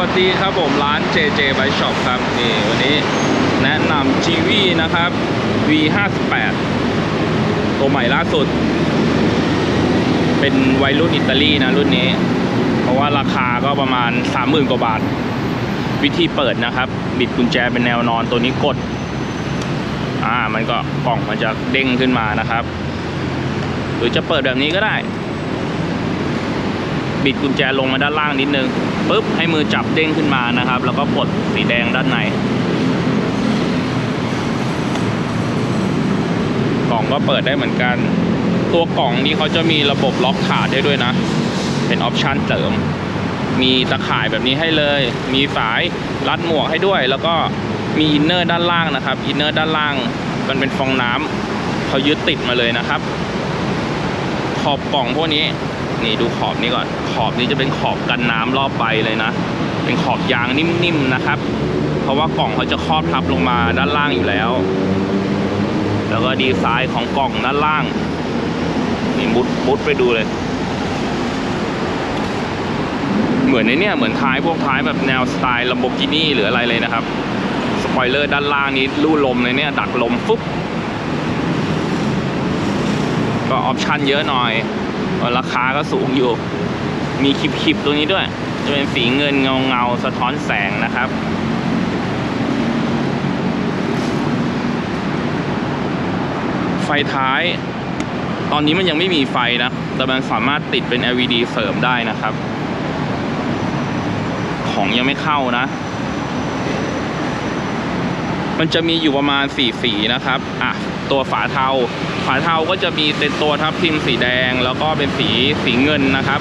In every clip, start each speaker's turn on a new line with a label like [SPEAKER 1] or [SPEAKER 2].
[SPEAKER 1] วัสดีครับผมร้าน JJ Bike Shop ครับนี่วันนี้แนะนำ GV นะครับ V58 ตัวใหม่ล่าสุด เป็นวัยรุ่นอิตาลีนะรุ่นนี้ เพราะว่าราคาก็ประมาณ 30,000 กว่าบาท วิธีเปิดนะครับ บิดกุญแจเป็นแนวนอนตัวนี้กด อ่ามันก็กล่องมันจะเด้งขึ้นมานะครับ หรือจะเปิดแบบนี้ก็ได้ บิดกุญแจลงมาด้านล่างนิดนึงปุ๊บให้มือจับเด้งขึ้นมานะครับ แล้วก็ปลดสีแดงด้านในกล่องก็เปิดได้เหมือนกัน ตัวกล่องนี้เขาจะมีระบบล็อกขาดให้ด้วยนะ เป็นออปชันเสริม มีตะข่ายแบบนี้ให้เลย มีฝายรัดหมวกให้ด้วย แล้วก็มีอินเนอร์ด้านล่างนะครับอินเนอร์ด้านล่างมันเป็นฟองน้ำเขายึดติดมาเลยนะครับ ขอบกล่องพวกนี้ นี่ดูขอบนี้ก่อน ขอบนี้จะเป็นขอบกันน้ำรอบใบเลยนะ เป็นขอบยางนิ่มๆนะครับ เพราะว่ากล่องเขาจะครอบทับลงมาด้านล่างอยู่แล้ว แล้วก็ดีไซน์ของกล่องด้านล่าง นี่มุดมุดไปดูเลย เหมือนในเนี่ยเหมือนท้ายพวกท้ายแบบแนวสไตล์ลัมโบกินี่หรืออะไรเลยนะครับ สปอยเลอร์ด้านล่างนี้ลู่ลมในเนี่ยดักลมฟุ๊บก็ออปชันเยอะหน่อย ราคาก็สูงอยู่ มีคลิปๆตัวนี้ด้วย จะเป็นสีเงินเงาเงาๆสะท้อนแสงนะครับไฟท้าย ตอนนี้มันยังไม่มีไฟนะ แต่มันสามารถติดเป็น LED เสริมได้นะครับ ของยังไม่เข้านะ มันจะมีอยู่ประมาณสี่สีนะครับ อะ ตัวฝาเทา ฝาเทาก็จะมีเป็นตัวทับทิมสีแดง แล้วก็เป็นสีสีเงินนะครับ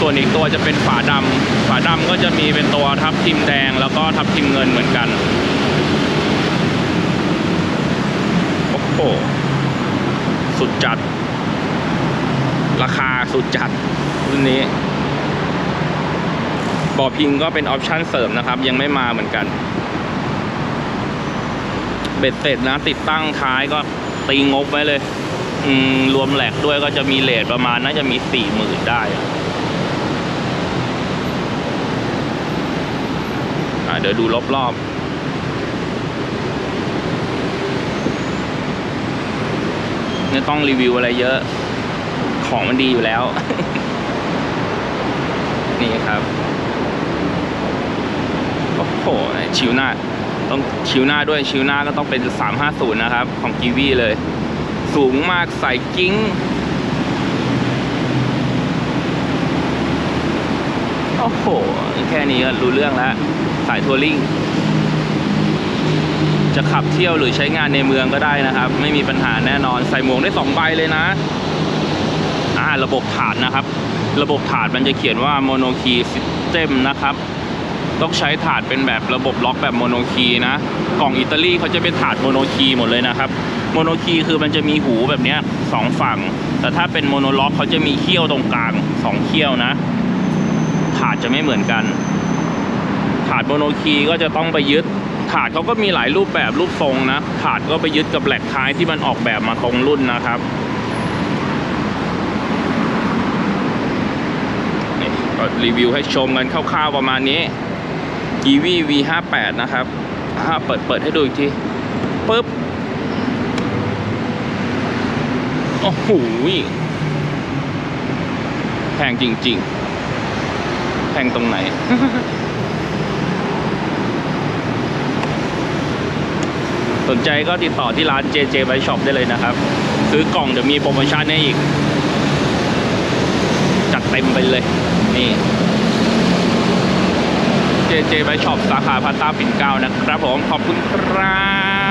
[SPEAKER 1] ส่วนอีกตัวจะเป็นฝาดำฝาดำก็จะมีเป็นตัวทับทิมแดง แล้วก็ทับทิมเงินเหมือนกันโอ้โหสุดจัด ราคาสุดจัดรุ่นนี้บอพิงก็เป็นออปชั่นเสริมนะครับ ยังไม่มาเหมือนกัน เบ็ดเสร็จนะ ติดตั้งท้ายก็ ตีงบไว้เลย อืม รวมแหลกด้วยก็จะมีเลทประมาณน่าจะมีสี่หมื่นได้อะเดี๋ยวดูรอบๆไม่ต้องรีวิวอะไรเยอะ ของมันดีอยู่แล้ว นี่ครับ โอ้โห ชิวหน้า ต้องชิวหน้าด้วยชิวหน้าก็ต้องเป็น 350 นะครับ ของกีวีเลย สูงมากใส่กิ้ง โอ้โห แค่นี้ก็รู้เรื่องแล้ว สายทัวริง จะขับเที่ยวหรือใช้งานในเมืองก็ได้นะครับ ไม่มีปัญหาแน่นอน ใส่หมวกได้สองใบเลยนะ อ่า ระบบถาดนะครับ ระบบถาดมันจะเขียนว่า mono key system นะครับ ต้องใช้ถาดเป็นแบบระบบล็อกแบบโมโนคีนะ กล่องอิตาลีเขาจะเป็นถาดโมโนคีหมดเลยนะครับ โมโนคีคือมันจะมีหูแบบนี้สองฝั่ง แต่ถ้าเป็นโมโนล็อกเขาจะมีเขี้ยวตรงกลางสองเขี้ยวนะ ถาดจะไม่เหมือนกัน ถาดโมโนคีก็จะต้องไปยึด ถาดเขาก็มีหลายรูปแบบรูปทรงนะ ถาดก็ไปยึดกับแหลกท้ายที่มันออกแบบมาตรงรุ่นนะครับนี่ก็รีวิวให้ชมกันคร่าวๆประมาณนี้ e v V58 นะครับอ่าเปิดเปิดให้ดูอีกทีปึ๊บ โอ้โหแพงจริง ๆ แพงตรงไหน สนใจก็ติดต่อที่ร้าน JJ b i Shop ได้เลยนะครับ ซื้อกล่องเดี๋ยวมีโปรโมชั่นให้อีก จัดเต็มไปเลย นี่ JJ Bike Shop สาขาพัตตาปิ่นเกล้านะครับผมขอบคุณครับ